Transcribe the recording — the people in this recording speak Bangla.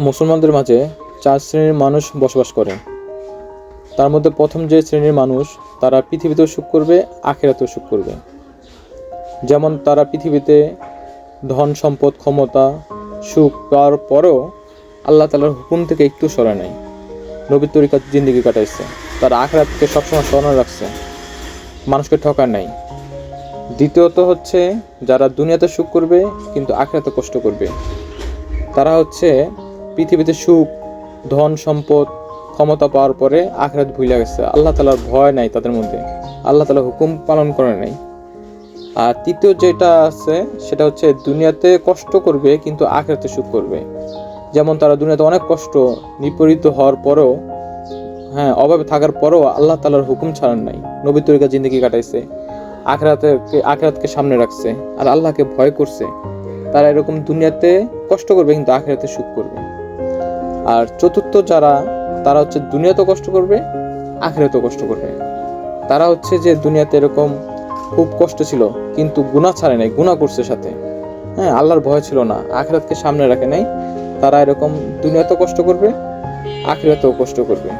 মুসলমানদের মাঝে চার শ্রেণির মানুষ বসবাস করে। তার মধ্যে প্রথম যে শ্রেণির মানুষ, তারা পৃথিবীতেও সুখ করবে, আখেরাতেও সুখ করবে। যেমন তারা পৃথিবীতে ধন, সম্পদ, ক্ষমতা, সুখ পাওয়ার পরেও আল্লাহ তালার হুকুম থেকে একটু সরে নেয় নবীর তরিকা জিন্দিগি কাটাইছে। তারা আখেরাতকে সবসময় স্মরণ রাখছে। মানুষকে ঠকার নাই। দ্বিতীয়ত হচ্ছে, যারা দুনিয়াতে সুখ করবে, কিন্তু আখেরাতে কষ্ট করবে। তারা হচ্ছে পৃথিবীতে সুখ, ধন সম্পদ, ক্ষমতা পাওয়ার পরে আখরাত ভুলে গেছে। আল্লাহ তালার ভয় নাই তাদের মধ্যে। আল্লাহ তালা হুকুম পালন করে নাই। আর তৃতীয় যেটা আছে, সেটা হচ্ছে দুনিয়াতে কষ্ট করবে, কিন্তু আখরাতে সুখ করবে। যেমন তারা দুনিয়াতে অনেক কষ্ট, নিপীড়িত হওয়ার পরেও হ্যাঁ অভাবে থাকার পরেও আল্লাহ তালার হুকুম ছাড়েন নাই। নবী তরিকা জিন্দগি কাটাইছে। আখরাতে আখরাতকে সামনে রাখছে। আর আল্লাহকে ভয় করছে। তারা এরকম দুনিয়াতে কষ্ট করবে, কিন্তু আখেরাতে সুখ করবে। আর চতুর্থ যারা, তারা হচ্ছে দুনিয়াতেও কষ্ট করবে, আখেরাতেও কষ্ট করবে। তারা হচ্ছে যে দুনিয়াতে এরকম খুব কষ্ট ছিল, কিন্তু গুণা ছাড়ে নাই গুণা করছে সাথে। হ্যাঁ আল্লাহর ভয় ছিল না, আখেরাতকে সামনে রাখে নাই। তারা এরকম দুনিয়াতেও কষ্ট করবে, আখেরাতেও কষ্ট করবে।